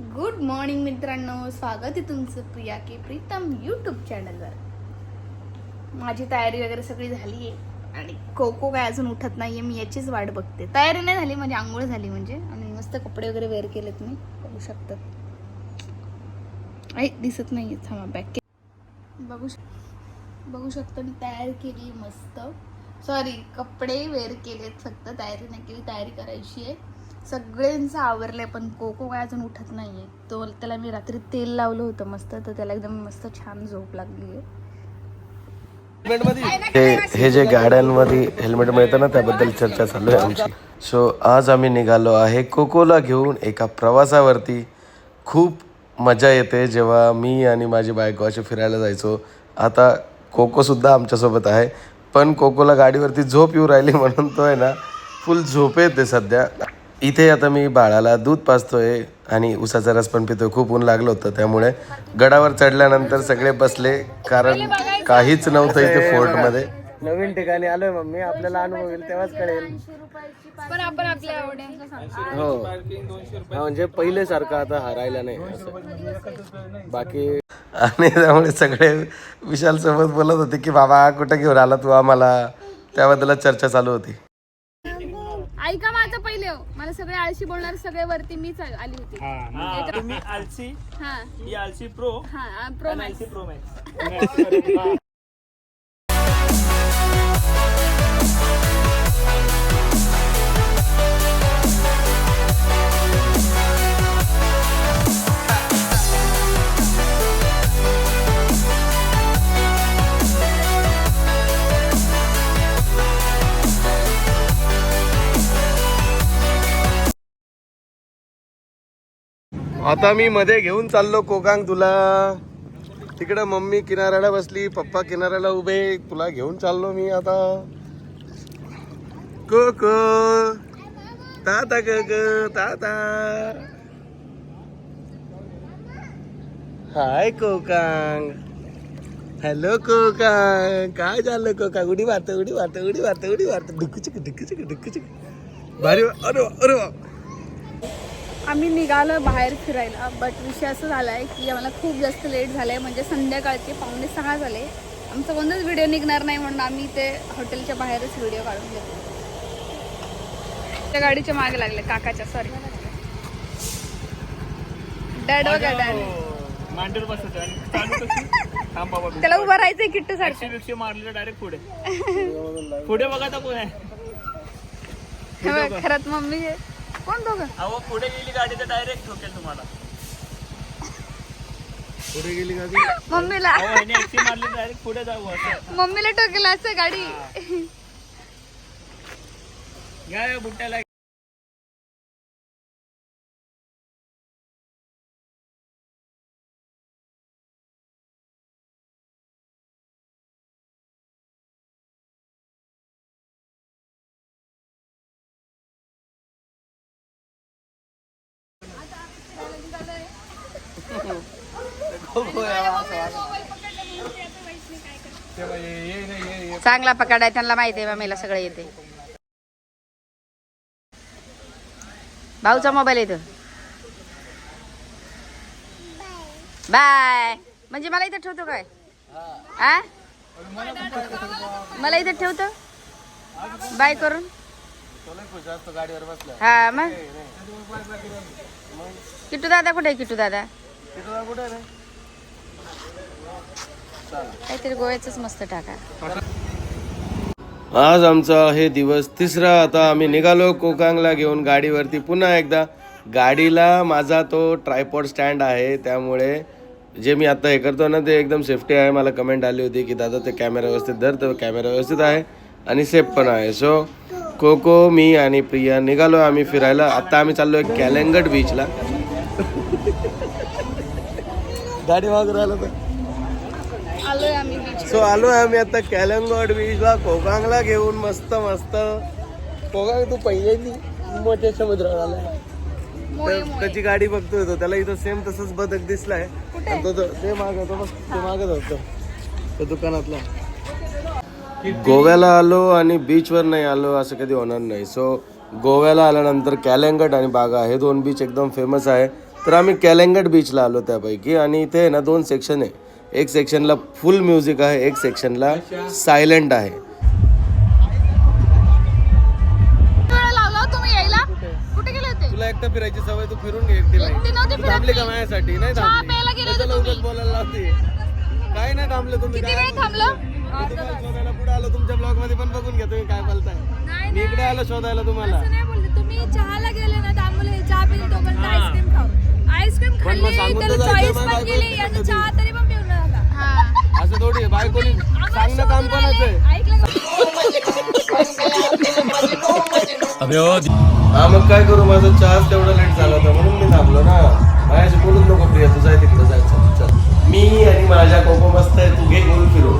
Good morning मित्रांनो. स्वागत आहे तुमचं प्रिया के प्रीतम यूट्यूब चॅनलवर माझी तयारी वगैरे सगळी झाली आहे आणि कोको काय अजून उठत नाहीये मी याचीच वाट बघते. तयारी नाही झाली म्हणजे आंघोळ झाली म्हणजे. आणि मस्त कपडे वगैरे वेअर केलेत मी बघू शकतात ऐ दिसत नाहीये. थांबा बॅक बघू शक बघू शकतो मी तयार केली मस्त. सॉरी कपडे वेअर केलेत फक्त तयारी नाही केली तयारी करायची आहे. सगळ्यांचं आवरलंय पण कोको काय अजून उठत नाहीये. तो त्याला मी रात्री तेल लावलं होतं मस्त तर त्याला एकदम मस्त छान झोप लागली आहे हे हे जे गाड्यांमध्ये हेल्मेट मिळतं ना त्याबद्दल चर्चा चालू आहे आमची. सो आज आम्ही निघालो आहे कोकोला घेऊन एका प्रवासावरती. खूप मजा येते जेव्हा मी आणि माझी बायको असे फिरायला जायचो. आता कोकोसुद्धा आमच्यासोबत आहे पण कोकोला गाडीवरती झोप येऊ राहिली म्हणून तो आहे ना फुल झोप येते सध्या. इथे आता मी बाळाला दूध पाजतोय आणि उसाचा रस पण पितोय. खूप ऊन लागलं होतं त्यामुळे गडावर चढल्यानंतर सगळे बसले कारण काहीच नव्हतं इथे फोर्टमध्ये. नवीन ठिकाणी आलोय मम्मी आपल्याला अनुभव येईल तेव्हाच कळेल. पण आपण आपल्या आवड्यांचं हो. हा, म्हणजे पहिले सारखं आता हरायला नाही असं. बाकी आणि त्यामुळे सगळे विशाल सोबत बोलत होते की बाबा कुठे घेऊन आला तू आम्हाला? त्याबद्दल चर्चा चालू होती ऐका माझं पहिले हो. मला सगळे आळशी बोलणार सगळे वरती मीच आ- आली होती. तुम्ही आलसी हा. ही आलसी प्रो हा प्रो आलसी प्रो मॅक्स आता मी मध्ये घेऊन चाललो कोकांग तुला. तिकडं मम्मी किनाऱ्याला बसली पप्पा किनाऱ्याला उभे तुला घेऊन चाललो मी आता. कोको ताता ग ताता हाय कोकांग हॅलो कोकांग काय झालं कोकांग उडी मारत उडी मारत उडी मारत उडी मारत. डुक्कू चिक डुक्कू चिक डुक्कू चिक. भारी वा- अरे अरे आम्ही निघालो बाहेर फिरायला बट विषय असं झाला आहे की आम्हाला खूप जास्त लेट झालं आहे म्हणजे संध्याकाळचे पावणे सहा झाले. आमचा कोणताच व्हिडिओ निघणार नाही म्हणून आम्ही ते हॉटेलच्या बाहेरच व्हिडिओ काढून घेतले. त्या गाडीच्या मागे लागले काकाच्या सॉरी डॅड बघा डॅड त्याला उभं राहायचंय किट्टू सारखं. रिक्षा मारलेलं डायरेक्ट पुढे. पुढे बघा आता कोण आहे. खरंच मम्मी आहे. कोण दोघं? अहो पुढे गेली गाडी तर डायरेक्ट ठोकेल तुम्हाला. पुढे गेली ती? मम्मीला. अहो मारली डायरेक्ट पुढे जाऊ असं. मम्मीला टोकेल असं गाडी. घ्या या बुट्ट्याला चांगला पकडाय त्यांना माहिती आहे मम्मीला सगळं येते. भाऊचा मोबाईल येतो. बाय म्हणजे मला इथं ठेवतो काय? आ? मला इथं ठेवतो? बाय करून. हा मग. किट्टू दादा कुठे आहे किट्टू दादा? काहीतरी गोव्याच मस्त टाका. आज आमचा हे दिवस तिसरा. आता आम्ही निघालो कोकांगला घेऊन गाडीवरती. पुन्हा एकदा गाडीला माझा तो ट्रायपॉड स्टँड आहे. त्यामुळे जे मी आता हे करतो ना ते एकदम सेफ्टी आहे. मला कमेंट आली होती की दादा ते कॅमेरा व्यवस्थित धर. तर कॅमेरा व्यवस्थित आहे आणि सेफ पण आहे. सो कोको मी आणि प्रिया निघालो आम्ही फिरायला. आता आम्ही चाललोय कॅलेंगट बीचला गाडी मागून राहिलो तर? सो आलो आम्ही आता कॅलंगड बीचला कोकांगला घेऊन मस्त मस्त. कोकांग तू पहिल्यांदी मोठ्या समुद्रावर आलाय. त्याची गाडी बघतोय तो? त्याला इथं सेम तसंच बदक दिसलाय. तो तो- ते मागं तो मागत होतो तो. दुकानातला. गोव्याला आलो आणि बीचवर नाही आलो असं कधी होणार नाही. सो गोव्याला आल्यानंतर कॅलेंगट आणि बागा हे दोन बीच एकदम फेमस आहे. तर आम्ही कॅलेंगट बीचला आलो त्यापैकी आणि इथे आहे ना दोन सेक्शन आहे. एक सेक्शनला फुल म्युझिक आहे एक सेक्शनला सायलेंट आहे. हो तुला एकटा फिरायची सवय तू फिरून घे एकटी थांबली का. माझ्यासाठी? नाही थांबली. बोलायला लावते. काय नाही थांबले तुम्ही पुढे आलो तुमच्या ब्लॉगमध्ये पण बघून घ्या तुम्ही काय बोलताय. मी इकडे आलो शोधायला तुम्हाला. नाही बोलले. तुम्ही चहाला गेले ना तर आम्हाला चहा पिली पण मग सांगून तर जायचं, हा. असं थोडी बायकोनी सांगणं काम कोणाचं आहे? हा मग काय करू माझा चहाच तेवढा लेट झाला होता म्हणून मी थांबलो ना. माझ्याशी बोलूच नको प्रिया तू जाय तिकडे जायचं चल मी आणि माझ्या कोको मस्त आहे तू घे बोल फिरू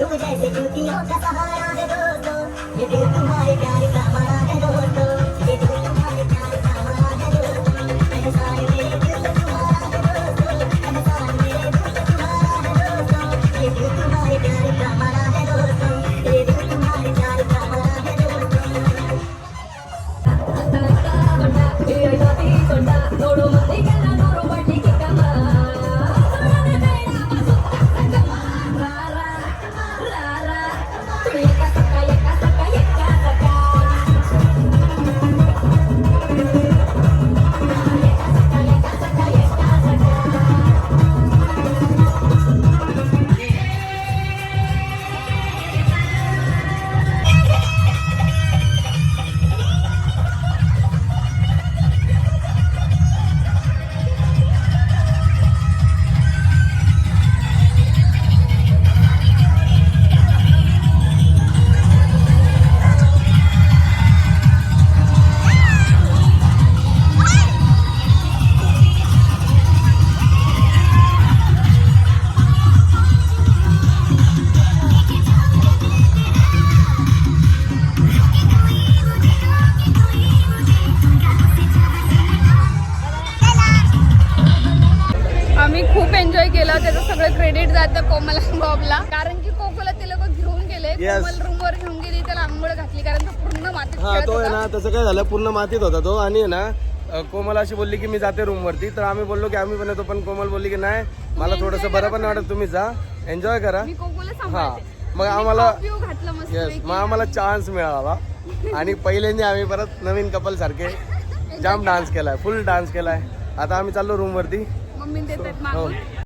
तुम जैसे जूतियों हो का सहारा है दोस्तों ये दिल तुम्हारे प्यार का कोमल बॉबला. कारण की कोकोला ते लोक घेऊन गेले. Yes. कोमल रूम वर घेऊन गेली त्याला आंघोळ घातली कारण तो पूर्ण मातीत हा खेळत तो आहे होता. ना तसं काय झालं पूर्ण मातीत होता तो. आणि आहे ना अ, कोमल अशी बोलली की मी जाते रूम वरती. तर आम्ही बोललो की आम्ही पण येतो पण कोमल बोलली की नाही मला थोडंसं बरं पण नाही वाटत तुम्ही जा. एन्जॉय करा. मी कोकोला हा. सांभाळते. मग आम्हाला पिऊ घातलं मस्त येस मग आम्हाला चान्स मिळाला. आणि पहिल्यांदा आम्ही परत नवीन कपल सारखे जाम डान्स केलाय फुल डान्स केलाय. आता आम्ही चाललो रूम वरती. मम्मी देतात मागून.